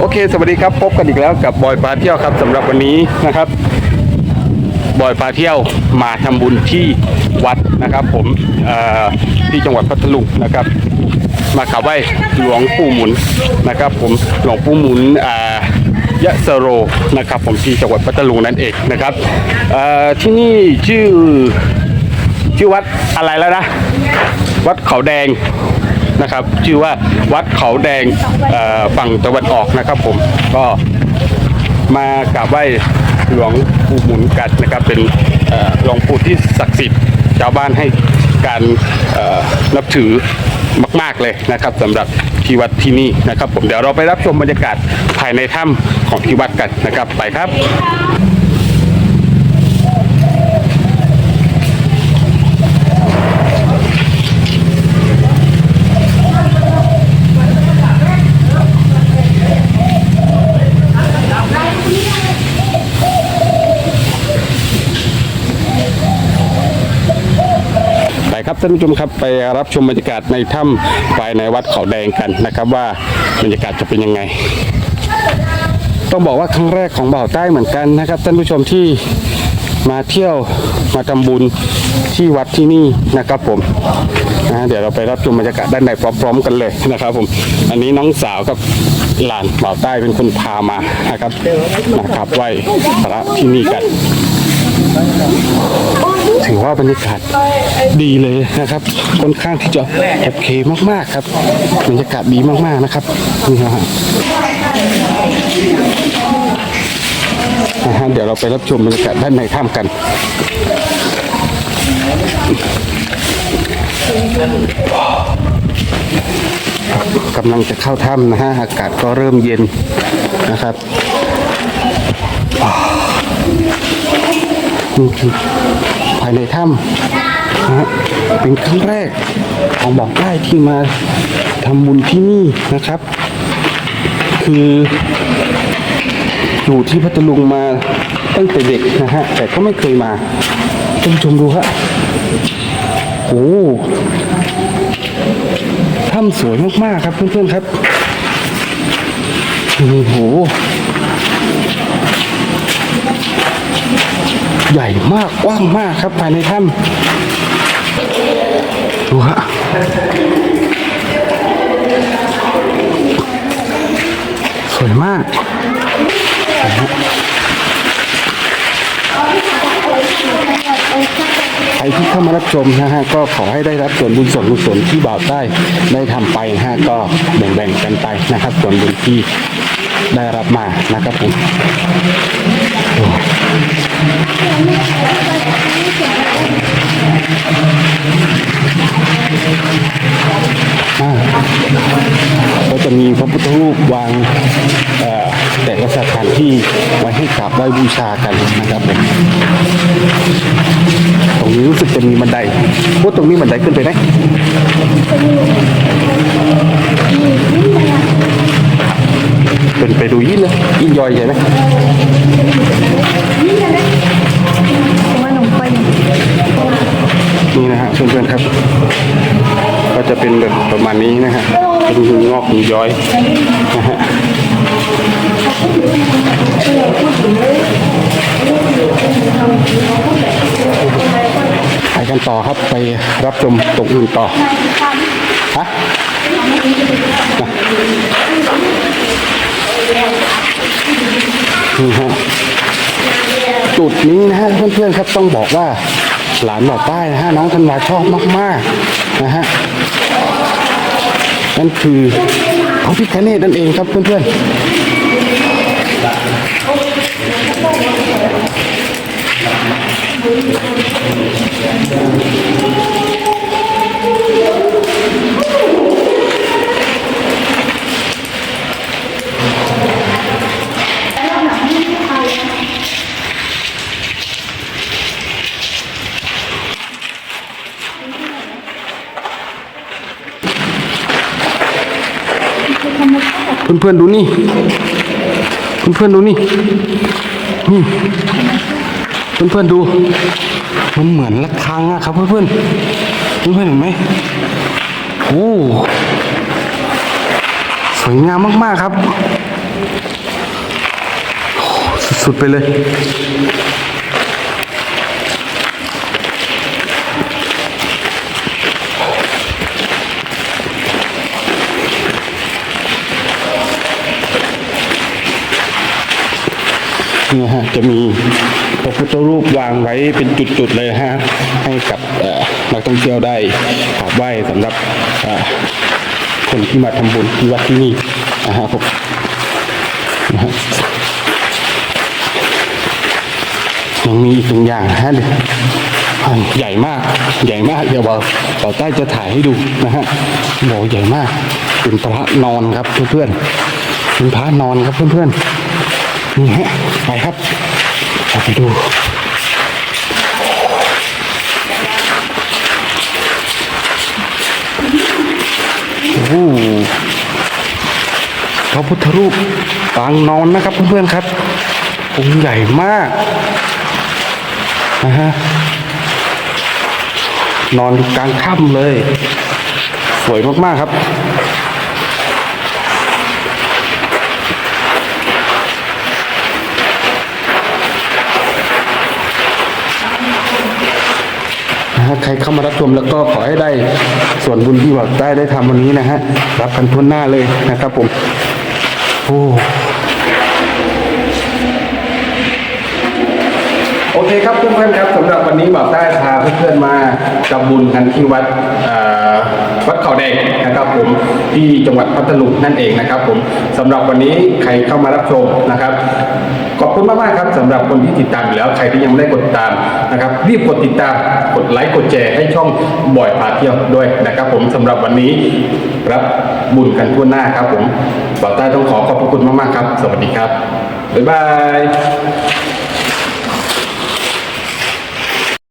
โอเค สวัสดีครับพบกันอีกแล้วกับบอยพาเที่ยวครับสำหรับวันนี้นะครับ บอยพาเที่ยวมาทำบุญที่วัดนะครับ ผมที่จังหวัดพัทลุงนะครับ มากราบไหว้หลวงปู่หมุนนะครับ ผมหลวงปู่หมุนยะสโรนะครับ ผมที่จังหวัดพัทลุงนั่นเองนะครับที่นี่ชื่อชื่อวัดอะไรแล้วนะ วัดเขาแดง นะครับ ชื่อว่าวัดเขาแดงฝั่งตะวันออกนะครับ ผมก็มากราบไหว้หลวงปู่หมุนกันนะครับ เป็นหลวงปู่ที่ศักดิ์สิทธิ์ชาวบ้านให้การนับถือมาก ๆเลยนะครับสำหรับที่วัดที่นี่นะครับ ผมเดี๋ยวเราไปรับชมบรรยากาศภายในถ้ำของที่วัดกันนะครับ ไปครับ ท่านผู้ชมครับไปรับชมบรรยากาศในถ้ำภายในวัดเขาแดงกันนะครับ ว่าบรรยากาศจะเป็นยังไง ต้องบอกว่าครั้งแรกของบ่าวใต้เหมือนกันนะครับ ท่านผู้ชมที่มาเที่ยวมาทำบุญที่วัดที่นี่นะครับผมนะเดี๋ยวเราไปรับชมบรรยากาศด้านในพร้อมๆกันเลยนะครับผมอันนี้น้องสาวกับหลานบ่าวใต้เป็นคนพามานะครับนะครับไหว้พระที่นี่กัน ถือว่าบรรยากาศดีเลยนะครับค่อนข้างที่จะโอเคมากๆครับบรรยากาศดีมากๆนะครับนี่นะฮะนะฮะเดี๋ยวเราไปรับชมบรรยากาศด้านในถ้ำกันกำลังจะเข้าถ้ำนะฮะอากาศก็เริ่มเย็นนะครับนี่คือ ภายในถ้ำนะฮะเป็นครั้งแรกของบอกได้ที่มาทำบุญที่นี่นะครับ คืออยู่ที่พัทลุงมาตั้งแต่เด็กนะฮะแต่ก็ไม่เคยมาท่านผู้ชมดูฮะโอ้ถ้ำสวยมากๆครับเพื่อนๆครับโอ้โห ใหญ่มากกว้างมากครับภายในถ้ำดูฮะสวยมากใครที่เข้ามารับชมนะฮะก็ขอให้ได้รับส่วนบุญส่วนกุศลที่บ่าวใต้ได้ทำไปนะฮะก็แบ่งๆกันไปนะครับส่วนบุญที่ ได้รับมานะครับผมอ่าก็จะมีพระพุทธรูปวางแต่ละสถานที่ไว้ให้กราบไหว้บูชากันนะครับผมตรงนี้รู้สึกจะมีบันไดพวกตรงนี้บันไดขึ้นไปไหม ยินเลยยินย่อยใช่ไหมนี่นะฮะเพื่อนๆครับ ก็จะเป็นแบบประมาณนี้นะฮะเป็นงอกหินย้อยนะฮะไปกันต่อครับไปรับชมตรงอื่นต่อฮะ นี่ฮะจุดนี้นะฮะเพื่อนๆครับต้องบอกว่าหลานบอกใต้นะฮะน้องธันวาชอบมากๆนะฮะนั่นคือพระพิคเนตนั่นเองครับเพื่อนๆ เพื่อนๆดูนี่ เพื่อนๆดูนี่ นี่เพื่อนๆดู มันเหมือนระฆังอะครับ เพื่อนๆ เพื่อนๆเห็นไหมโอ้สวยงามมากๆครับ สุดๆไปเลย นี่ฮะจะมีพระพุทธรูปวางไว้เป็นจุดๆเลยฮะให้กับนักท่องเที่ยวได้กราบไหว้สำหรับคนที่มาทำบุญที่วัดที่นี่นะฮะผมนะฮะยังมีอีกหนึ่งอย่างฮะเดี๋ยใหญ่มากใหญ่มากเดี๋ยวเราเราใต้จะถ่ายให้ดูนะฮะโหใหญ่มากเป็นพระนอนครับเพื่อนๆเป็นพระนอนครับเพื่อนๆ นี่ฮะไปครับเราไปดูโอ้โหพระพุทธรูปปางนอนนะครับเพื่อนๆครับองค์ใหญ่มากนะฮะนอนกลางค่ำเลย สวยมากๆครับ นะฮะใครเข้ามารับชมแล้วก็ขอให้ได้ส่วนบุญที่บอกได้ได้ทำวันนี้นะฮะรับกันทุนหน้าเลยนะครับผมโอ้โอเคครับเพื่อนๆครับสำหรับวันนี้บอกได้พาเพื่อนๆมาทำบุญกันที่วัดวัดเขาแดงนะครับผมที่จังหวัดพัทลุงนั่นเองนะครับผมสำหรับวันนี้ใครเข้ามารับชมนะครับ ขอบคุณมากๆครับสำหรับคนที่ติดตามอยู่แล้วใครที่ยังไม่ได้กดตามนะครับรีบกดติดตามกดไลค์กดแชร์ให้ช่องบ่อยพาเที่ยวด้วยนะครับ ผมสำหรับวันนี้รับบุญกันทั่วหน้าครับ ผมบ่าวใต้ต้องขอขอบพระคุณมากๆครับ สวัสดีครับบ๊ายบาย